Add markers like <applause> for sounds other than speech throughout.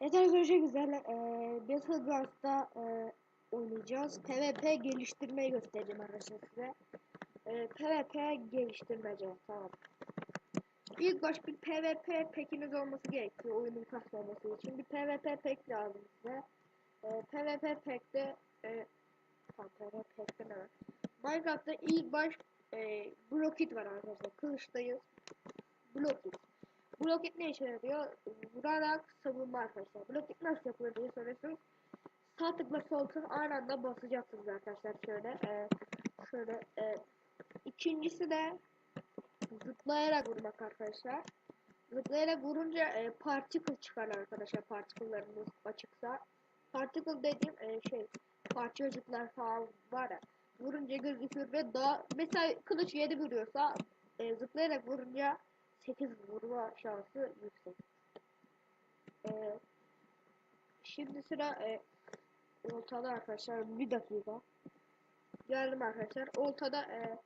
Evet arkadaşlar güzel. Ee, Battlegrounds'da e, oynayacağız. PvP geliştirmeyi göstereceğim arkadaşlar size. Ee, PvP geliştirmece. Tamam. İlk baş bir PvP pekiniz olması gerekiyor oyunun kasmaması için. Bir PvP pek lazım size. Ee, PvP pekte e, tamam, PvP pekte ne var? Minecraft'ta ilk baş e, Blockit var arkadaşlar. Kılıçtayız. Blockit. Blokit ne işe yarıyor? Vurarak savunma arkadaşlar. Blokit nasıl yapılır diye soruyorsunuz. Sağ tıkla sol tık aynı anda basacaksınız arkadaşlar şöyle. E, şöyle. E, ikincisi de zıplayarak vurmak arkadaşlar. Zıplayarak vurunca e, particle çıkar arkadaşlar. Particle'larınız açıksa. Particle dediğim e, şey parçacıklar falan var ya. Vurunca gözükür ve daha mesela kılıç 7 vuruyorsa e, zıplayarak vurunca 8 vurma şansı yüksek. Ee, şimdi sıra e, oltada arkadaşlar bir dakika. Geldim arkadaşlar. Oltada e,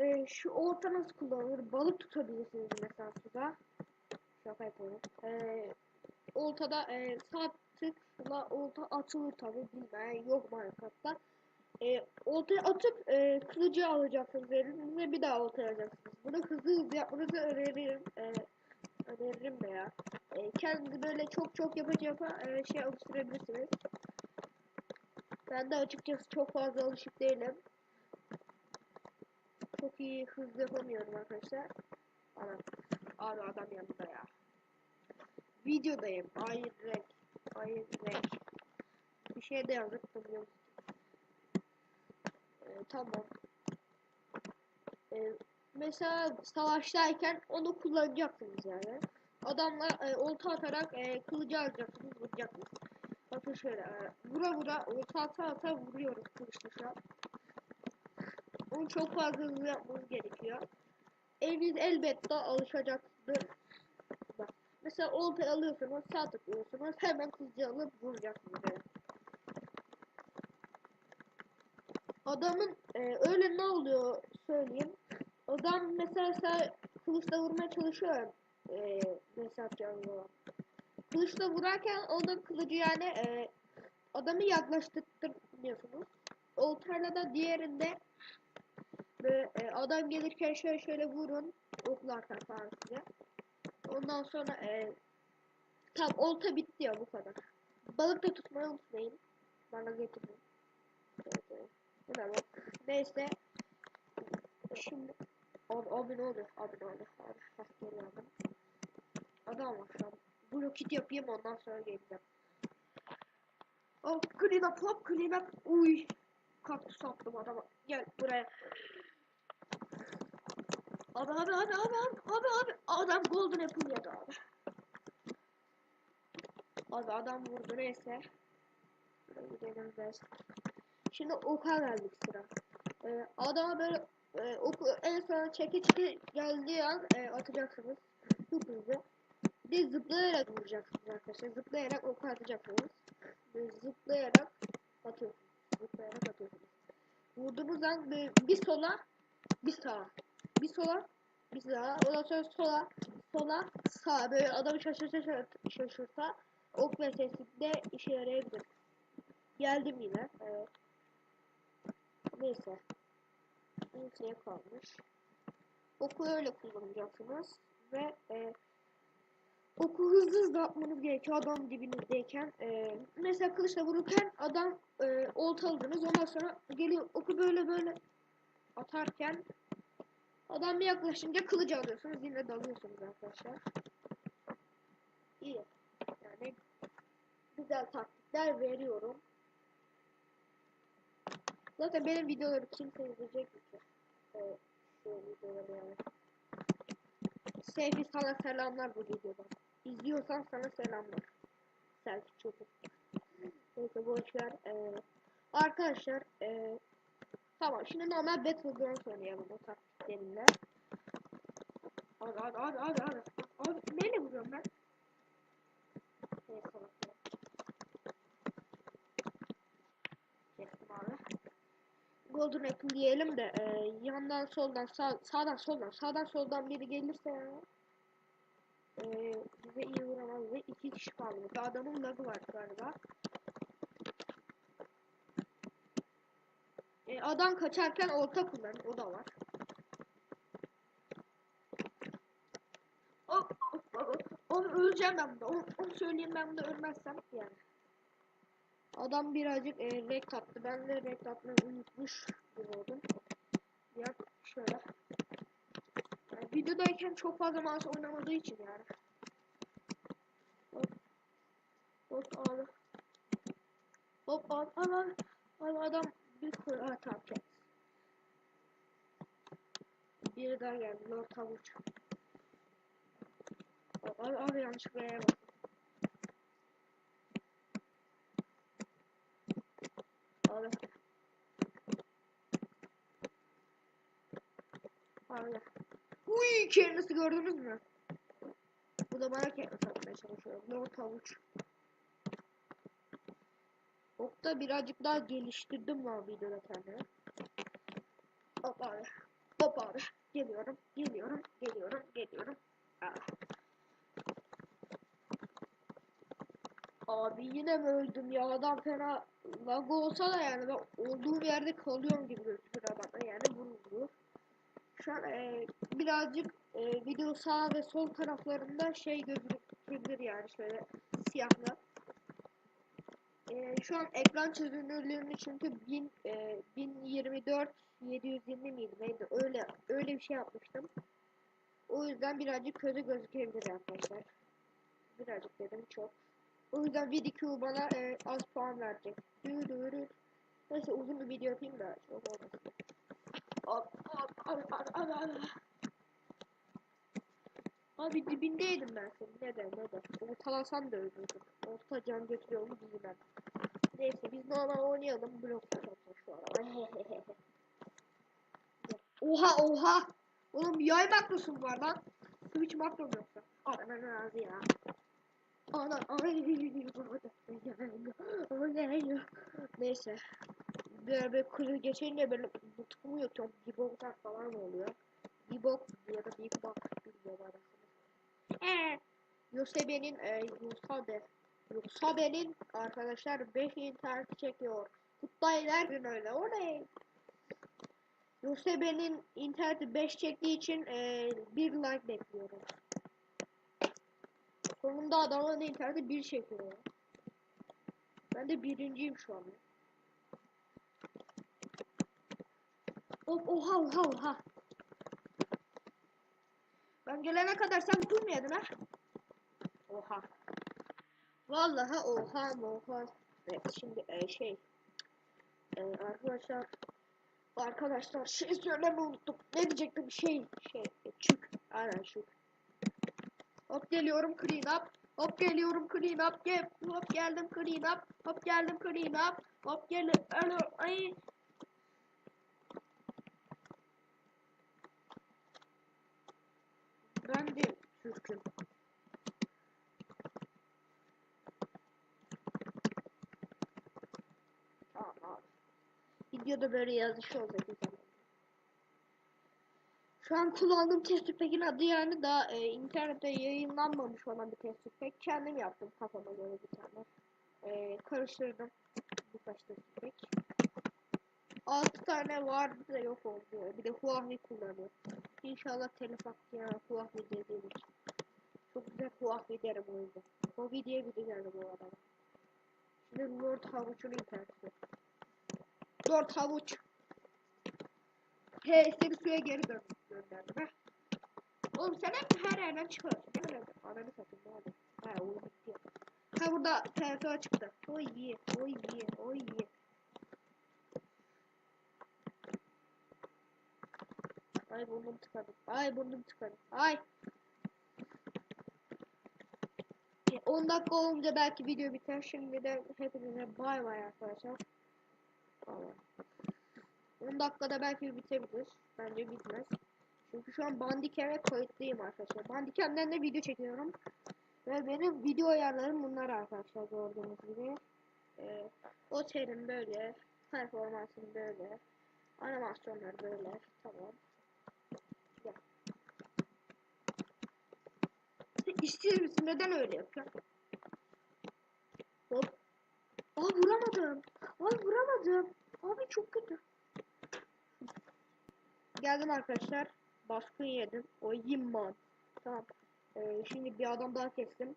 e, şu olta nasıl kullanılır? Balık tutabilirsiniz mesela suda. Şaka yapıyorum. E, oltada e, sağ tıkla olta atılır tabi bilmeyen yok Minecraft'ta. E, oltaya atıp e, kılıcı alacaksınız elinize bir daha oltaya alacaksınız. Bunu hızlı hızlı yapmanızı öneririm. E, öneririm de ya. E, kendinizi böyle çok çok yapınca yapa e, şey alıştırabilirsiniz. Ben de açıkçası çok fazla alışık değilim. Çok iyi hızlı yapamıyorum arkadaşlar. Adam, abi adam yanında ya. Videodayım. Ayır renk. Ayır renk. Bir şey de yazıp biliyor musun? Ee, tamam. Ee, mesela savaştayken onu kullanacaksınız yani. Adamla e, olta atarak e, kılıcı alacaksınız, vuracaksınız. Bakın şöyle, e, vura vura, olta ata ata vuruyoruz kılıçla şu an. Onu çok fazla hızlı yapmanız gerekiyor. Eliniz elbette alışacaktır. Bak, mesela olta alıyorsunuz, sağ tıklıyorsunuz, hemen kılıcı alıp vuracaksınız. Yani. Adamın e, öyle ne oluyor söyleyeyim. Adam mesela sen kılıçla vurmaya çalışıyor e, mesela canlı Kılıçla vurarken onun kılıcı yani e, adamı yaklaştırmıyorsunuz. Oltayla da diğerinde ve e, adam gelirken şöyle şöyle vurun oklarken falan size. Ondan sonra e, tam olta bitti ya bu kadar. Balık da tutmayı unutmayın. Bana getirin. Evet, evet. Tamam. Neyse. Şimdi abi, abi ne oluyor? Abi ne oluyor? Abi heh, geliyorum. Adam var şu an. Yapayım ondan sonra geleceğim. Oh clean up hop clean up. Uy. Kaktüs attım adama. Gel buraya. Abi abi abi abi abi abi abi adam golden apple yedi abi. Abi adam vurdu neyse. Gidelim biz. Şimdi oka geldik sıra. Ee, adama böyle e, oku en sona çeke çeke geldiği an e, atacaksınız. Çok hızlı. Bir zıplayarak vuracaksınız arkadaşlar. Zıplayarak oku atacaksınız. Böyle zıplayarak atıyorsunuz. Zıplayarak atıyorsunuz. Vurduğunuz an bir sola bir sağa. Bir sola bir sağa. Ondan sonra sola sola sağa. Böyle adamı şaşırt şaşırt şaşırta ok ve sesinde işe yarayabilir. Geldim yine. Evet. Neyse. Neyse kalmış. Oku öyle kullanacaksınız. Ve e, oku hızlı hızlı atmanız gerekiyor adam dibinizdeyken. E, mesela kılıçla vururken adam e, oltaladınız. Ondan sonra geliyor oku böyle böyle atarken adam bir yaklaşınca kılıcı alıyorsunuz. Yine dalıyorsunuz arkadaşlar. İyi. Yani güzel taktikler veriyorum. Zaten benim videoları kimse izleyecek ki? Evet, şu videoları yani. Sevgi sana selamlar bu videodan. İzliyorsan sana selamlar. Selfie çocuk. Neyse boşver. Ee, arkadaşlar ee, tamam şimdi normal Battlegrounds oynayalım o taktiklerimle. Abi abi abi abi abi. Abi neyle vuruyorum ben? Neyse bakalım. Kestim abi. Golden Apple diyelim de e, yandan soldan sağ, sağdan soldan sağdan soldan biri gelirse ya e, bize iyi vuramaz ve iki kişi kaldı. Adamın lagı var galiba. E, adam kaçarken olta kullan. O da var. Hop, hop, hop. Onu öleceğim ben burada. Onu söyleyeyim ben burada ölmezsem yani. Adam birazcık e, renk attı. Ben de renk atmayı unutmuş oldum. Ya şöyle. Yani videodayken çok fazla mouse oynamadığı için yani. Hop. Hop abi. Hop abi. Abi, abi. Abi adam bir koyu atarken. Biri daha geldi. Lord Havuç. Abi, abi yanlışlıkla yere bak. Abi. Abi. Uy kendisi gördünüz mü? Bu da bana kendisi atmaya çalışıyor. Lord Havuç. Okta birazcık daha geliştirdim lan videoda kendimi. Hop abi. Hop abi. Geliyorum. Geliyorum. Geliyorum. Geliyorum. Ah. Abi yine mi öldüm ya adam fena lag olsa da yani ben olduğum yerde kalıyorum gibi gözüküyor bana yani bunu Şu an e, birazcık e, video sağ ve sol taraflarında şey gözükebilir yani şöyle siyahlı. E, şu an ekran çözünürlüğünü çünkü 1000 e, 1024 720 miydi neydi öyle öyle bir şey yapmıştım. O yüzden birazcık kötü gözükebilir arkadaşlar. Birazcık dedim çok. O yüzden VDQ bana e, az puan verecek. Dü dü dü. Neyse uzun bir video yapayım da çok olmasın. Hop hop hop hop hop. Abi dibindeydim ben senin. Neden neden? Ortalasam da öldürdüm. Orta can götürüyor mu bilmem. Neyse biz normal oynayalım. Blok tutalım şu an. <laughs> oha oha. Oğlum yay makrosun var lan. Switch makro mu yoksa? Ananın ağzı ya. Ana ay Neyse. Böyle bir kırı geçince böyle mutkumu yok çok diboklar falan oluyor. Dibok ya da big bok bilmiyorum arasını. Eee. Yosebe'nin e, Yosabe. Yosabe'nin arkadaşlar 5 internet çekiyor. Kutlaylar gün öyle. O ne? Yosebe'nin interneti 5 çektiği için e, bir like bekliyorum. Sonunda adamın interneti bir çekiyor. Ben de birinciyim şu an. Of oha oha oha. Ben gelene kadar sen durmayadın ha. Oha. Vallahi oha oha. Evet şimdi e, şey. E, arkadaşlar. Arkadaşlar şey söyleme unuttum. Ne diyecektim şey şey. E, çük. Aynen çük. Hop geliyorum clean up. Hop geliyorum clean up. Gel. Hop geldim clean up. Hop geldim clean up. Hop geldim. Alo. Ay. Ben de Türk'üm. Videoda böyle yazışı olacak. Şu an kullandığım test tüpekin adı yani daha e, internette yayınlanmamış olan bir test tüpek. Kendim yaptım kafama göre bir tane. E, karıştırdım birkaç test tüpek. 6 tane vardı da yok oldu. Bir de Huawei kullanıyor. İnşallah telif hakkı ya Huawei dediğim için. Çok güzel Huawei derim o yüzden. Huawei diye bir geldi bu adama. Şimdi Lord Havuç'un interneti. Lord Havuç. Seni suya geri dön gönderdim ha. Oğlum sen hep her yerden çıkıyorsun. Ne kadar ananı satayım ne oldu? Ha o bitti. Ha burada TFO çıktı. Oy iyi, oy iyi, oy iyi. Ay burnum tıkadı. Ay burnum tıkadı. Ay. 10 dakika olunca belki video biter. Şimdi de hepinize bay bay arkadaşlar. Tamam. 10 dakikada belki bitebilir. Bence bitmez. Çünkü şu an Bandicam'e kayıtlıyım arkadaşlar. Bandicam'den de video çekiyorum. Ve benim video ayarlarım bunlar arkadaşlar gördüğünüz gibi. Ee, o terim böyle. Performansım böyle. Animasyonlar böyle. Tamam. Ya. İstiyor musun? Neden öyle yapıyorsun? Aa vuramadım. Ay vuramadım. Abi çok kötü. Geldim arkadaşlar. Baskın yedim. O yimman. Tamam. Ee, şimdi bir adam daha kestim.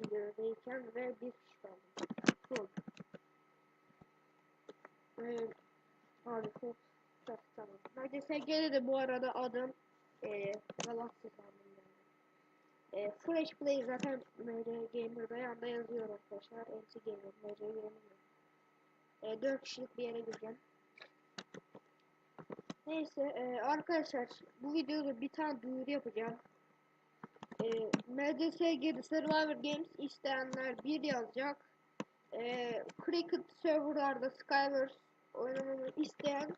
Videodayken ve bir kişi kaldı. Sol. Ee, abi çok çok tamam. Neredeyse gene de bu arada adım ee, Galaxy sandım yani. E, Fresh Play zaten MR Gamer'da yanında yazıyor arkadaşlar. MC Gamer, MR Gamer. E, 4 kişilik bir yere gireceğim. Neyse e, arkadaşlar bu videoda bir tane duyuru yapacağım. E, MDSG'de Survivor Games isteyenler bir yazacak. E, Cricket serverlarda Skywars oynamamı isteyen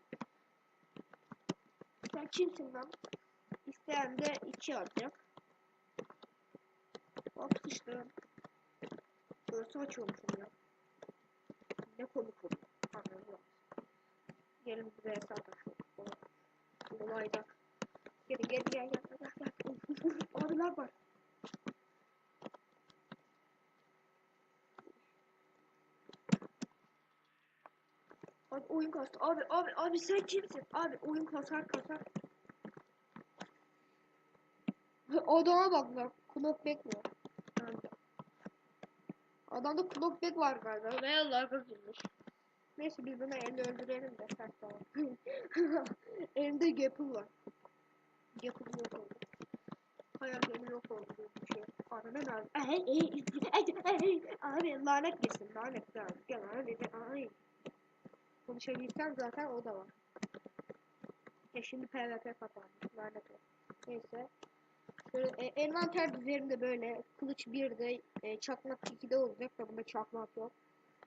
sen kimsin lan? İsteyen de iki yazacak. Atıştım. Görsü açıyormuşum ya. Ne komik oldu. Anladım. Gelin buraya sataşalım. Olayda. Gel gel gel gel gel gel. Abiler var. Abi oyun kastı. Abi abi abi sen kimsin? Abi oyun kasar kasar. Adama bak lan. Knockback mi? Bence. Adamda knockback var galiba. Veya larga girmiş. Neyse biz bunu elde öldürelim de. Heh, tamam. <laughs> Elimde Gapple var. Gapple yok oldu. Hayallerim yok oldu böyle bir şey. Ananı nerede? Ay, ay, ay, Abi lanet yesin lanet ya. Gel abi de ay. Konuşabilsem zaten o da var. Ya şimdi PvP kapandı. Lanet olsun. Neyse. Şöyle e, envanter üzerinde böyle kılıç 1'de e, çakmak 2'de olacak da bunda çakmak yok.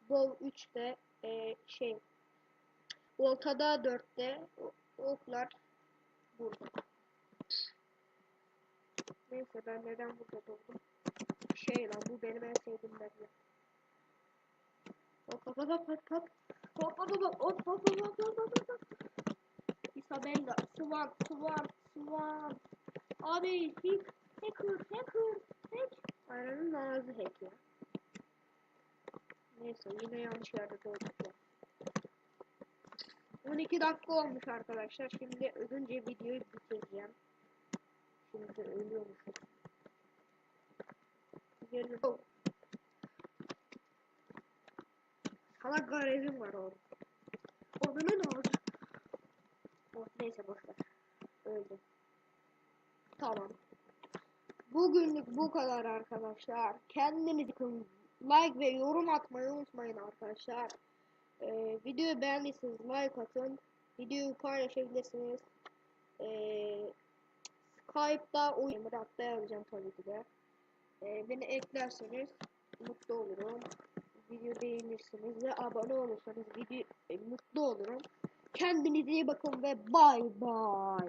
Bol 3'te e, şey oltada 4'te oklar burada. Neyse ben neden burada durdum? Şey lan bu benim en sevdiğim mevzu. Hop hop hop hop hop hop hop hop hop hop hop hop hop hop hop Isabella, Swan, Swan, Swan. Abi hack, hacker, hacker, hack. Aynen ağzı hack ya. Neyse yine yanlış yerde doğduk ya. 12 dakika olmuş arkadaşlar. Şimdi ölünce videoyu bitireceğim. Şimdi ölüyormuşum. Gelin. Hala garajım var orada. Orada ne oldu? Oh, neyse boşver. Öldüm. Tamam. Bugünlük bu kadar arkadaşlar. Kendinize bakın. Like ve yorum atmayı unutmayın arkadaşlar. Ee, videoyu beğendiyseniz like atın. Videoyu paylaşabilirsiniz. Ee, Skype'da oyun hatta yazacağım tabii ki de. Ee, beni eklerseniz mutlu olurum. Video beğenirsiniz ve abone olursanız video e, mutlu olurum. Kendinize iyi bakın ve bay bay.